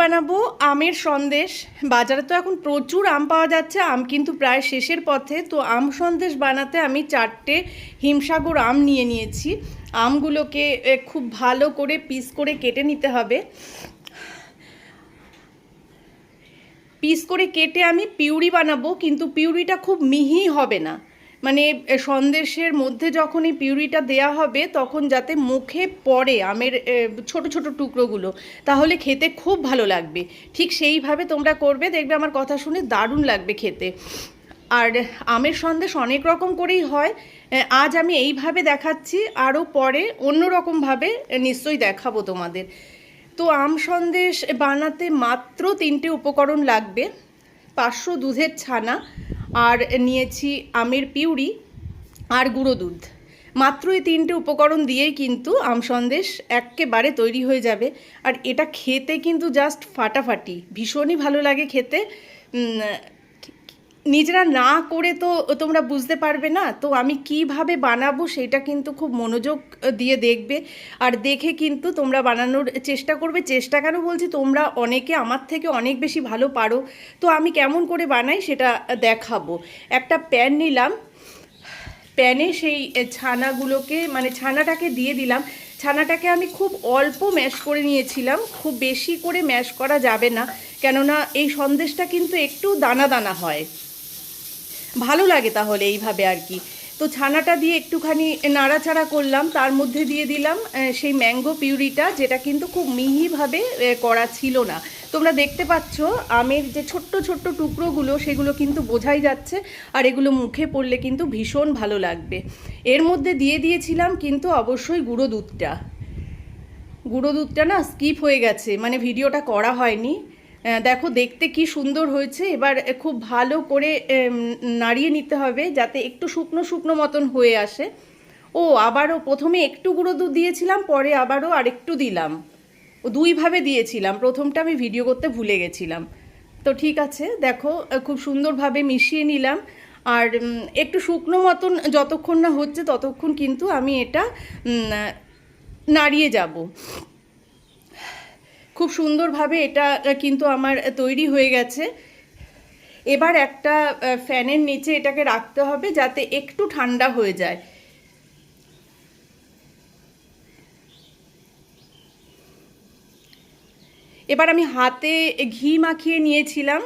বানাবো, আমের সন্দেশ। বাজারে তো এখন প্রচুর আম পাওয়া যাচ্ছে, আম কিন্তু প্রায় শেষের পথে। তো আম সন্দেশ বানাতে আমি চারটে হিমসাগর আম নিয়ে নিয়েছি। আমগুলোকে খুব ভালো করে পিস করে কেটে নিতে হবে। পিস করে কেটে আমি পিউরি বানাবো, কিন্তু পিউরিটা খুব মিহি হবে না। মানে সন্দেশের মধ্যে যখন এই পিউরিটা দেয়া হবে, তখন যাতে মুখে পড়ে আমের ছোট ছোট টুকরোগুলো, তাহলে খেতে খুব ভালো লাগবে। ঠিক সেইভাবে তোমরা করবে, দেখবে আমার কথা শুনে দারুণ লাগবে খেতে। আর আমের সন্দেশ অনেক রকম করেই হয়। আজ আমি এইভাবে দেখাচ্ছি, আরও পরে অন্য রকমভাবে নিশ্চয়ই দেখাবো তোমাদের। তো আম সন্দেশ বানাতে মাত্র তিনটে উপকরণ লাগবে, পাঁচশো দুধের ছানা আর নিয়েছি আমের পিউরি আর গুঁড়ো দুধ। মাত্র এই তিনটে উপকরণ দিয়েই কিন্তু আম সন্দেশ একেবারে তৈরি হয়ে যাবে। আর এটা খেতে কিন্তু জাস্ট ফাটাফাটি। ভীষণই ভালো লাগে খেতে। নিজেরা না করে তো তোমরা বুঝতে পারবে না। তো আমি কীভাবে বানাবো সেটা কিন্তু খুব মনোযোগ দিয়ে দেখবে। আর দেখে কিন্তু তোমরা বানানোর চেষ্টা করবে। চেষ্টা কেন বলছি? তোমরা অনেকে আমার থেকে অনেক বেশি ভালো পারো। তো আমি কেমন করে বানাই সেটা দেখাবো। একটা প্যান নিলাম। প্যানে সেই ছানাগুলোকে মানে ছানাটাকে দিয়ে দিলাম। ছানাটাকে আমি খুব অল্প ম্যাশ করে নিয়েছিলাম। খুব বেশি করে ম্যাশ করা যাবে না। কেননা এই সন্দেশটা কিন্তু একটু দানা দানা হয়। ভালো লাগে তাহলে এইভাবে আর কি। তো ছানাটা দিয়ে একটুখানি নাড়াচাড়া করলাম, তার মধ্যে দিয়ে দিলাম সেই ম্যাঙ্গো পিউরিটা, যেটা কিন্তু খুব মিহিভাবে করা ছিল না। তোমরা দেখতে পাচ্ছ, আমের যে ছোট্ট ছোট্ট টুকরোগুলো, সেগুলো কিন্তু বোঝাই যাচ্ছে, আর এগুলো মুখে পড়লে কিন্তু ভীষণ ভালো লাগবে। এর মধ্যে দিয়ে দিয়েছিলাম কিন্তু অবশ্যই গুঁড়ো দুধটা। গুঁড়ো দুধটা না স্কিপ হয়ে গেছে মানে ভিডিওটা করা হয়নি। দেখো দেখতে কি সুন্দর হয়েছে। এবার খুব ভালো করে নাড়িয়ে নিতে হবে যাতে একটু শুকনো শুকনো মতন হয়ে আসে। ও, আবারও প্রথমে একটু গুঁড়ো দুধ দিয়েছিলাম, পরে আবারও আরেকটু দিলাম। দুইভাবে দিয়েছিলাম। প্রথমটা আমি ভিডিও করতে ভুলে গেছিলাম। তো ঠিক আছে, দেখো খুব সুন্দরভাবে মিশিয়ে নিলাম। আর একটু শুকনো মতন যতক্ষণ না হচ্ছে ততক্ষণ কিন্তু আমি এটা নাড়িয়ে যাব। খুব সুন্দরভাবে এটা কিন্তু আমার তৈরি হয়ে গেছে। এবার একটা ফ্যানের নিচে এটাকে রাখতে হবে যাতে একটু ঠান্ডা হয়ে যায়। এবার আমি হাতে ঘি মাখিয়ে নিয়েছিলাম।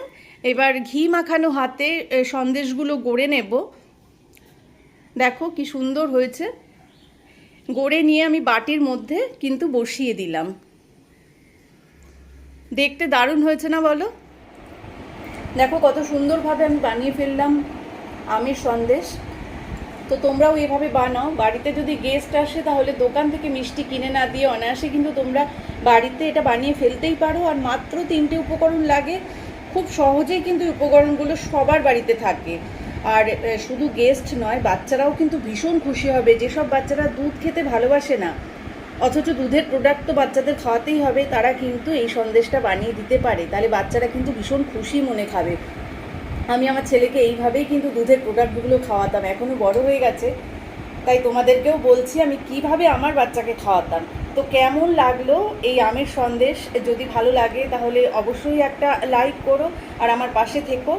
এবার ঘি মাখানো হাতে সন্দেশগুলো গড়ে নেব। দেখো কি সুন্দর হয়েছে। গড়ে নিয়ে আমি বাটির মধ্যে কিন্তু বসিয়ে দিলাম। দেখতে দারুণ হয়েছে না বলো? দেখো কত সুন্দরভাবে আমি বানিয়ে ফেললাম আমের সন্দেশ। তো তোমরাও এভাবে বানাও। বাড়িতে যদি গেস্ট আসে, তাহলে দোকান থেকে মিষ্টি কিনে না দিয়ে অনায়াসে কিন্তু তোমরা বাড়িতে এটা বানিয়ে ফেলতেই পারো। আর মাত্র তিনটে উপকরণ লাগে। খুব সহজেই কিন্তু উপকরণগুলো সবার বাড়িতে থাকে। আর শুধু গেস্ট নয়, বাচ্চারাও কিন্তু ভীষণ খুশি হবে। যেসব বাচ্চারা দুধ খেতে ভালোবাসে না অথচ দুধের প্রোডাক্ট তো বাচ্চাদের খাওয়াতেই হবে, তারা কিন্তু এই সন্দেশটা বানিয়ে দিতে পারে। তাহলে বাচ্চারা কিন্তু ভীষণ খুশি মনে খাবে। আমি আমার ছেলেকে এইভাবেই কিন্তু দুধের প্রোডাক্টগুলো খাওয়াতাম এখনও বড় হয়ে গেছে। তাই তোমাদেরকেও বলছি, আমি কীভাবে আমার বাচ্চাকে খাওয়াতাম? তো কেমন লাগল এই আমের সন্দেশ? যদি ভালো লাগে তাহলে অবশ্যই একটা লাইক করো আর আমার পাশে থেকো।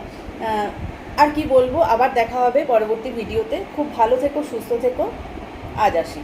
আর কি বলব? আবার দেখা হবে পরবর্তী ভিডিওতে খুব ভালো থেকো, সুস্থ থেকো। আজ আসি।